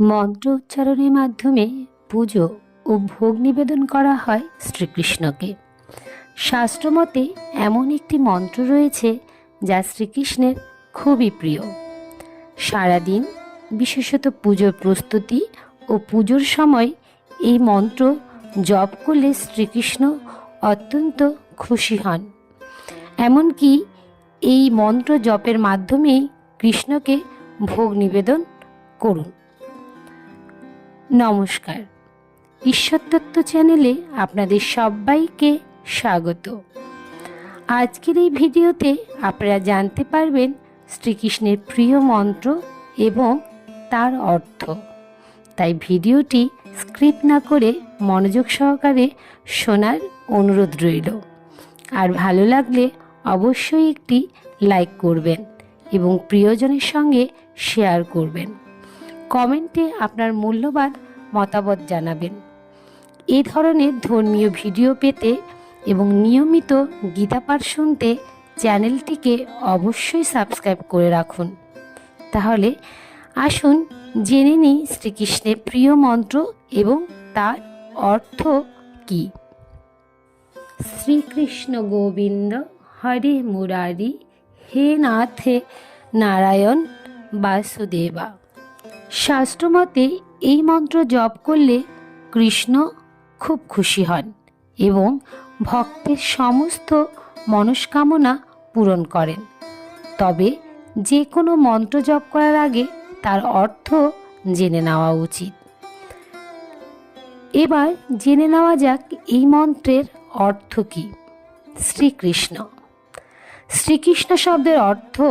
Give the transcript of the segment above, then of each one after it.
মন্ত্র উচ্চারণের মাধ্যমে পুজো ও ভোগ নিবেদন করা হয় শ্রীকৃষ্ণকে। শাস্ত্রমতে এমন একটি মন্ত্র রয়েছে যা শ্রীকৃষ্ণের খুবই প্রিয়। সারাদিন, বিশেষত পুজোর প্রস্তুতি ও পুজোর সময় এই মন্ত্র জপ করলে শ্রীকৃষ্ণ অত্যন্ত খুশি হন। এমনকি এই মন্ত্র জপের মাধ্যমেই কৃষ্ণকে ভোগ নিবেদন করুন। নমস্কার। ঈশ্বরতত্ত্ব চ্যানেলে আপনাদের সবাইকে স্বাগত। আজকের এই ভিডিওতে আপনারা জানতে পারবেন শ্রীকৃষ্ণের প্রিয় মন্ত্র এবং তার অর্থ। তাই ভিডিওটি স্ক্রিপ্ট না করে মনোযোগ সহকারে শোনার অনুরোধ রইল। আর ভালো লাগলে অবশ্যই একটি লাইক করবেন এবং প্রিয়জনের সঙ্গে শেয়ার করবেন। কমেন্টে আপনার মূল্যবান মতামত জানাবেন। এই ধরনের ধর্মীয় ভিডিও পেতে এবং নিয়মিত গীতাপাঠ শুনতে চ্যানেলটিকে অবশ্যই সাবস্ক্রাইব করে রাখুন। তাহলে আসুন জেনে নিই শ্রীকৃষ্ণের প্রিয় মন্ত্র এবং তার অর্থ কী। শ্রীকৃষ্ণ গোবিন্দ, হরে মুরারি, হে নাথ নারায়ণ বাসুদেবা। শাস্ত্রমতে এই মন্ত্র জপ করলে কৃষ্ণ খুব খুশি হন এবং ভক্তের সমস্ত মনস্কামনা পূরণ করেন। তবে যে কোনো মন্ত্র জপ করার আগে তার অর্থ জেনে নেওয়া উচিত। এবার জেনে নেওয়া যাক এই মন্ত্রের অর্থ কী? শ্রীকৃষ্ণ। শ্রীকৃষ্ণ শব্দের অর্থ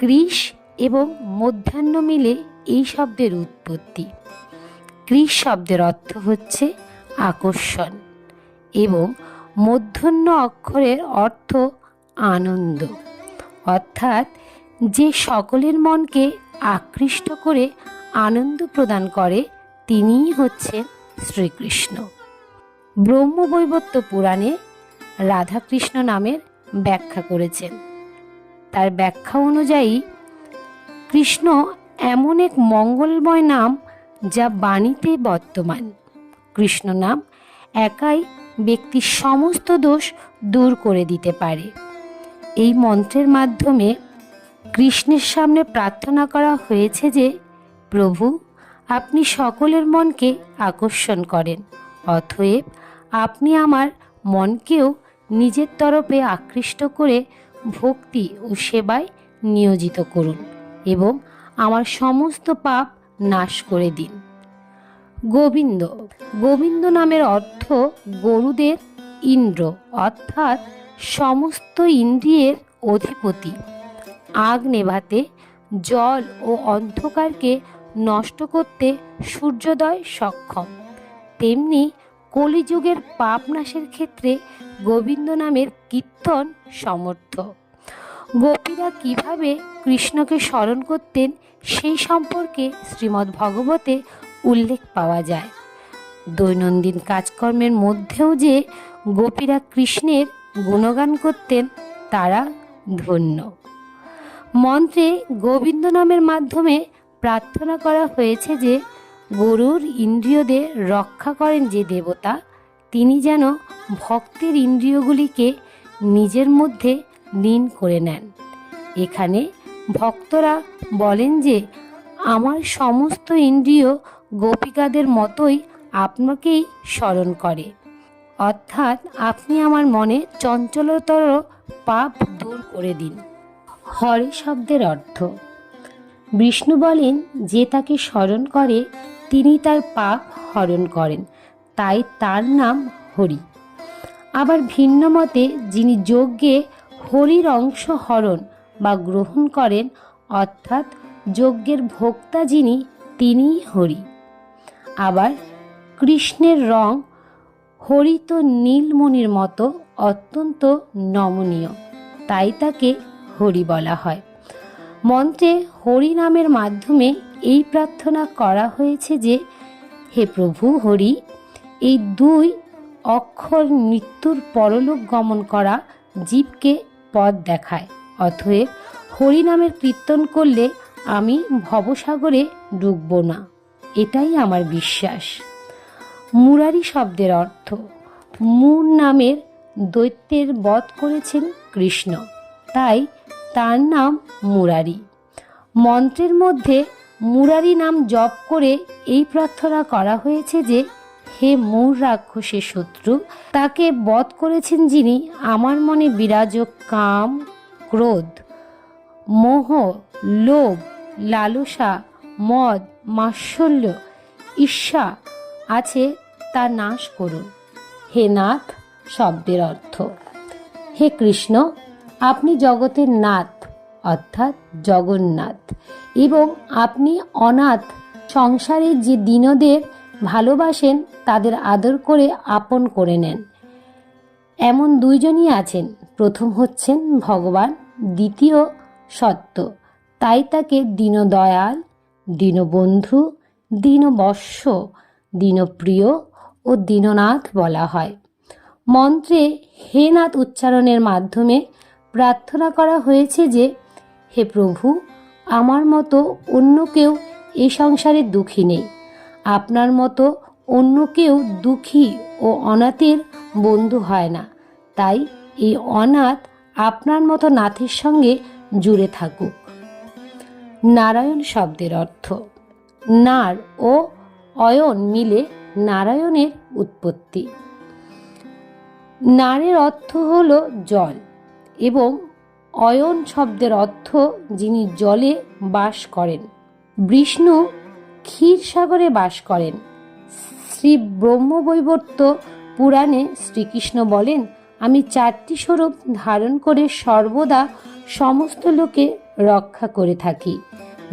কৃষ এবং মধ্যাহ্ন মিলে এই শব্দের উৎপত্তি। কৃষ শব্দের অর্থ হচ্ছে আকর্ষণ এবং মধ্যাহ্ন অক্ষরের অর্থ আনন্দ। অর্থাৎ যে সকলের মনকে আকৃষ্ট করে আনন্দ প্রদান করে, তিনিই হচ্ছেন শ্রীকৃষ্ণ। ব্রহ্মবৈবর্ত পুরাণে রাধাকৃষ্ণ নামের ব্যাখ্যা করেছেন। তার ব্যাখ্যা অনুযায়ী, কৃষ্ণ এমন এক মঙ্গলময় নাম যা বাণীতে বর্তমান। কৃষ্ণ নাম একাই ব্যক্তির সমস্ত দোষ দূর করে দিতে পারে। এই মন্ত্রের মাধ্যমে কৃষ্ণের সামনে প্রার্থনা করা হয়েছে যে, প্রভু, আপনি সকলের মনকে আকর্ষণ করেন, অতএব আপনি আমার মনকেও নিজের তরফে আকৃষ্ট করে ভক্তি ও সেবায় নিয়োজিত করুন এবং আমার সমস্ত পাপ নাশ করে দিন। গোবিন্দ গোবিন্দ নামের অর্থ গরুদের ইন্দ্র, অর্থাৎ সমস্ত ইন্দ্রিয়ের অধিপতি। আগ নেভাতে জল ও অন্ধকারকে নষ্ট করতে সূর্যোদয় সক্ষম। তেমনি কলিযুগের পাপ নাশের ক্ষেত্রে গোবিন্দ নামের কীর্তন সমর্থ। গোপীরা কীভাবে কৃষ্ণকে স্মরণ করতেন, সেই সম্পর্কে শ্রীমদ্ ভগবতে উল্লেখ পাওয়া যায়। দৈনন্দিন কাজকর্মের মধ্যেও যে গোপীরা কৃষ্ণের গুণগান করতেন, তারা ধন্য। মন্ত্রে গোবিন্দ নামের মাধ্যমে প্রার্থনা করা হয়েছে যে, গরুর ইন্দ্রিয়দের রক্ষা করেন যে দেবতা, তিনি যেন ভক্তের ইন্দ্রিয়গুলিকে নিজের মধ্যে লীন করে নেন। এখানে ভক্তরা বলেন যে, আমার সমস্ত ইন্দ্রিয় গোপিকাদের মতোই আপনাকেই স্মরণ করে। অর্থাৎ আপনি আমার মনে চঞ্চলতর পাপ দূর করে দিন। হরে শব্দের অর্থ, বিষ্ণু বলেন, যে তাকে স্মরণ করে, তিনি তার পাপ হরণ করেন, তাই তার নাম হরি। আবার ভিন্ন মতে, যিনি যজ্ঞে হরির অংশ হরণ বা গ্রহণ করেন, অর্থাৎ যজ্ঞের ভোক্তা যিনি, তিনিই হরি। আবার কৃষ্ণের রং হরিত নীলমণির মতো অত্যন্ত নমনীয়, তাই তাকে হরি বলা হয়। মন্ত্রে হরি নামের মাধ্যমে এই প্রার্থনা করা হয়েছে যে, হে প্রভু হরি, এই দুই অক্ষর মৃত্যুর পরলোক গমন করা জীবকে পথ দেখায়, অতএব হরি নামের কীর্তন করলে আমি ভবসাগরে ডুবব না। এটাই আমার বিশ্বাস। মুরারি শব্দের অর্থ, মুর নামের দৈত্যের বধ করেছেন কৃষ্ণ, তাই তার নাম মুরারি। মন্ত্রের মধ্যে মুরারি নাম জপ করে এই প্রার্থনা করা হয়েছে যে হে মূর রাক্ষসের শত্রু, তাকে বধ করেছেন যিনি আমার মনে বিরাজক কাম, ক্রোধ, মোহ, লোভ, লালসা, মদ, মাৎসল্য, ঈর্ষা আছে তা নাশ করুন। হে নাথ, শব্দের অর্থ। হে কৃষ্ণ, আপনি জগতের নাথ, অর্থাৎ জগন্নাথ, এবং আপনি অনাথ। সংসারের যে দিনদের ভালোবাসেন তাদের আদর করে আপন করে নেন। এমন দুইজনই আছেন। প্রথম হচ্ছেন ভগবান, দ্বিতীয় সত্য। তাই তাকে দীনদয়াল, দীনবন্ধু, দীনবৎস, দীনপ্রিয় ও দীননাথ বলা হয়। মন্ত্রে হে নাথ উচ্চারণের মাধ্যমে প্রার্থনা করা হয়েছে যে, হে প্রভু, আমার মতো অন্য কেউ এই সংসারে দুঃখী নেই। আপনার মতো অন্য কেউ দুঃখী ও অনাথের বন্ধু হয় না। তাই এই অনাথ আপনার মতো নাথের সঙ্গে জুড়ে থাকুক। নারায়ণ শব্দের অর্থ, নার ও অয়ন মিলে নারায়ণের উৎপত্তি। নারের অর্থ হল জল এবং অয়ন শব্দের অর্থ যিনি জলে বাস করেন। বিষ্ণু ক্ষীরসাগরে বাস করেন। শ্রী ব্রহ্মবৈবর্ত পুরাণে শ্রীকৃষ্ণ বলেন, আমি চারটি স্বরূপ ধারণ করে সর্বদা সমস্ত লোকে রক্ষা করে থাকি।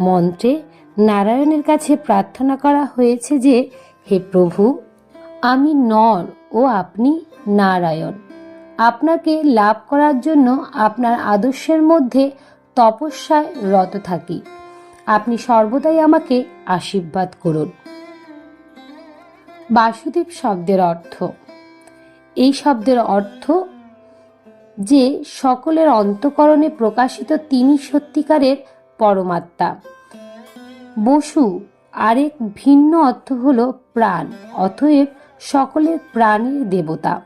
মন্ত্রে নারায়ণের কাছে প্রার্থনা করা হয়েছে যে, হে প্রভু, আমি নর ও আপনি নারায়ণ। আপনাকে লাভ করার জন্য আপনার আদর্শের মধ্যে তপস্যায় রত থাকি। আপনি সর্বদাই আমাকে আশীর্বাদ করুন। বাসুদেব শব্দের অর্থ। এই শব্দের অর্থ যে সকলের অন্তকরণে প্রকাশিত তিনি সত্যিকারের পরমাত্মা। বসু আরেক ভিন্ন অর্থ হল প্রাণ, অতএব সকলের প্রাণের দেবতা।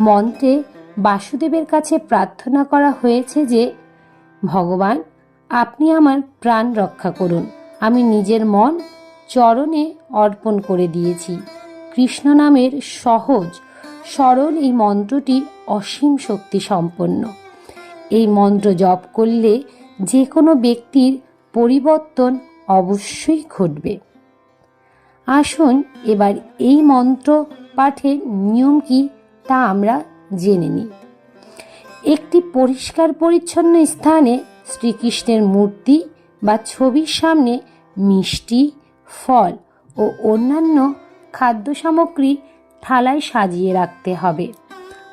মন্ত্রে বাসুদেবের কাছে প্রার্থনা করা হয়েছে যে, ভগবান, আপনি আমার প্রাণ রক্ষা করুন। আমি নিজের মন চরণে অর্পণ করে দিয়েছি। কৃষ্ণ নামের সহজ, সরল এই মন্ত্রটি অসীম শক্তি সম্পন্ন। এই মন্ত্র জপ করলে যে কোনো ব্যক্তির পরিবর্তন অবশ্যই ঘটবে। আসুন এবার এই মন্ত্র পাঠের নিয়ম কি তা আমরা জেনে নিই। একটি পরিষ্কার পরিচ্ছন্ন স্থানে শ্রীকৃষ্ণের মূর্তি বা ছবির সামনে মিষ্টি, ফল ও অন্যান্য খাদ্য সামগ্রী থালায় সাজিয়ে রাখতে হবে।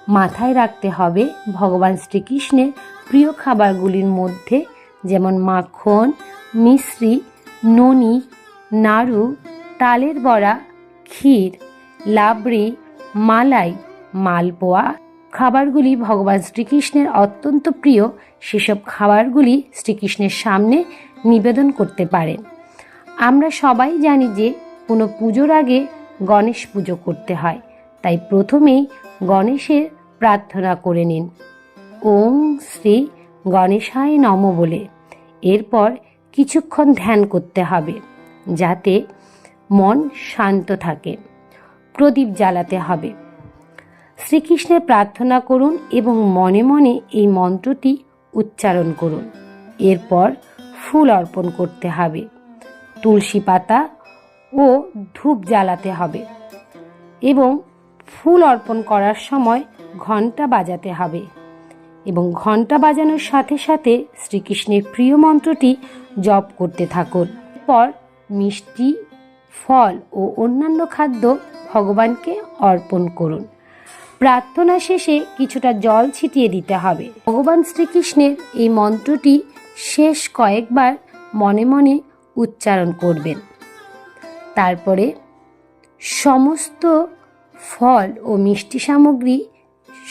মাথায় রাখতে হবে ভগবান শ্রীকৃষ্ণের প্রিয় খাবারগুলির মধ্যে, যেমন মাখন, মিশ্রি, ননি, নাড়ু, তালের বড়া, ক্ষীর, লাবড়ি, মালাই, মালপোয়া। খাবারগুলি ভগবান শ্রীকৃষ্ণের অত্যন্ত প্রিয়। সেসব খাবারগুলি শ্রীকৃষ্ণের সামনে নিবেদন করতে পারেন। আমরা সবাই জানি যে কোনো পুজোর আগে গণেশ পুজো করতে হয়। তাই প্রথমেই গণেশের প্রার্থনা করে নিন। ওম শ্রী গণেশায় নম বলে। এরপর কিছুক্ষণ ধ্যান করতে হবে, যাতে মন শান্ত থাকে। প্রদীপ জ্বালাতে হবে। শ্রীকৃষ্ণের প্রার্থনা করুন এবং মনে মনে এই মন্ত্রটি উচ্চারণ করুন। এরপর ফুল অর্পণ করতে হবে। তুলসী পাতা ও ধূপ জ্বালাতে হবে এবং ফুল অর্পণ করার সময় ঘণ্টা বাজাতে হবে এবং ঘণ্টা বাজানোর সাথে সাথে শ্রীকৃষ্ণের প্রিয় মন্ত্রটি জপ করতে থাকুন। পর মিষ্টি, ফল ও অন্যান্য খাদ্য ভগবানকে অর্পণ করুন। প্রার্থনা শেষে কিছুটা জল ছিটিয়ে দিতে হবে। ভগবান শ্রীকৃষ্ণের এই মন্ত্রটি শেষ কয়েকবার মনে মনে উচ্চারণ করবেন। তারপরে সমস্ত ফল ও মিষ্টি সামগ্রী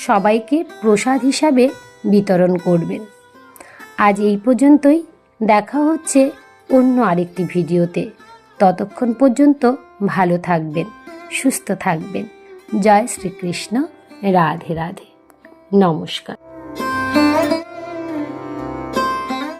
সবাইকে প্রসাদ হিসাবে বিতরণ করবেন। আজ এই পর্যন্তই। দেখা হচ্ছে অন্য আরেকটি ভিডিওতে। ততক্ষণ পর্যন্ত ভালো থাকবেন, সুস্থ থাকবেন। জয় শ্রীকৃষ্ণ। রাধে রাধে। নমস্কার।